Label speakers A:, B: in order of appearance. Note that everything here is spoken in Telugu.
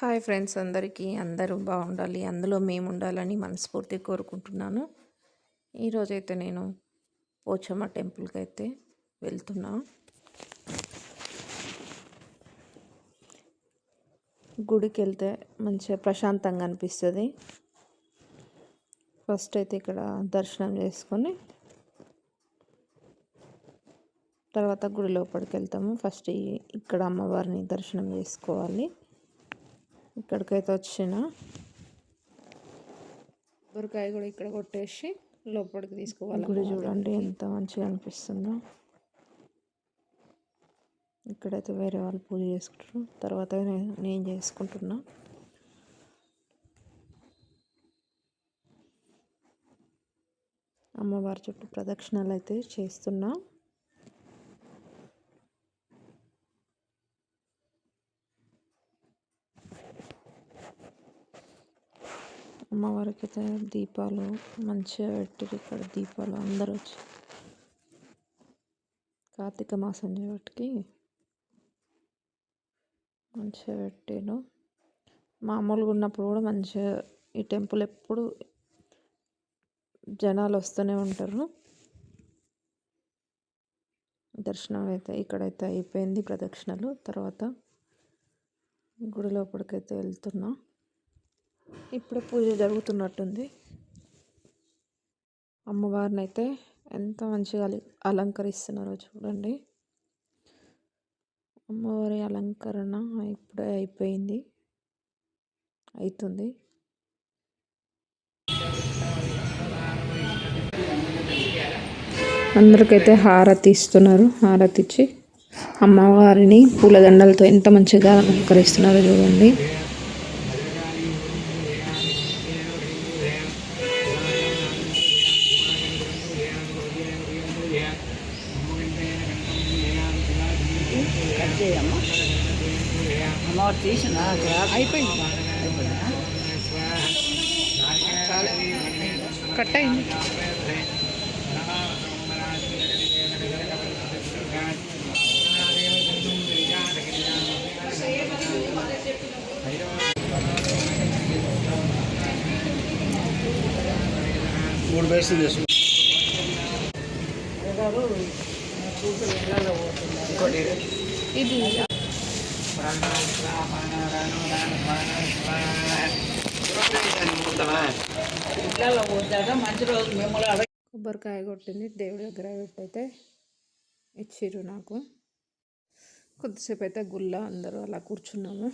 A: హాయ్ ఫ్రెండ్స్ అందరికీ. అందరూ బాగుండాలి. అందులో మేము ఉండాలని మనస్ఫూర్తిగా కోరుకుంటున్నాను. ఈరోజైతే నేను పోచమ్మ టెంపుల్కి అయితే వెళ్తున్నా. గుడికి వెళ్తే మంచిగా ప్రశాంతంగా అనిపిస్తుంది. ఫస్ట్ అయితే ఇక్కడ దర్శనం చేసుకొని తర్వాత గుడి లోపలికి వెళ్తాము ఫస్ట్ ఇక్కడ అమ్మవారిని దర్శనం చేసుకోవాలి. ఇక్కడికైతే వచ్చిన. కొబ్బరికాయ కూడా ఇక్కడ కొట్టేసి లోపలికి తీసుకోవాలి గుడి చూడండి ఎంత మంచిగా అనిపిస్తుందో. ఇక్కడైతే వేరే వాళ్ళు పూజ చేసుకుంటారు. తర్వాత నేను చేసుకుంటున్నా. అమ్మవారి చుట్టూ ప్రదక్షిణాలు అయితే చేస్తున్నా. అమ్మవారికి అయితే దీపాలు మంచిగా పెట్టారు ఇక్కడ దీపాలు అందరూ వచ్చి. కార్తీక మాసం చేయబట్టి మంచిగా పెట్టాను మామూలుగా ఉన్నప్పుడు కూడా మంచిగా ఈ టెంపుల్ ఎప్పుడు జనాలు వస్తూనే ఉంటారు. దర్శనం అయితే ఇక్కడైతే అయిపోయింది ప్రదక్షిణలు. తర్వాత గుడి లోపలికైతే వెళ్తున్నా. ఇప్పుడు పూజ జరుగుతున్నట్టుంది. అమ్మవారిని అయితే ఎంత మంచిగా అలంకరిస్తున్నారో చూడండి. అమ్మవారి అలంకరణ ఇప్పుడే అయిపోయింది. అవుతుంది అందరికైతే హారతి ఇస్తున్నారు. హారతి ఇచ్చి అమ్మవారిని పూలదండలతో ఎంత మంచిగా అలంకరిస్తున్నారో చూడండి.
B: అమ్మవారు తీసిన
A: అయిపోయింది. కట్ అయింది.
B: మూడు బేసులు చేసుకున్నాం
A: ఇది.
B: మంచి రోజు మిమ్మల్ని
A: కొబ్బరికాయ కొట్టింది. దేవుడి దగ్గర పెట్టయితే ఇచ్చిర్రు నాకు. కొద్దిసేపు అయితే గుళ్ళ అందరూ అలా కూర్చున్నాము.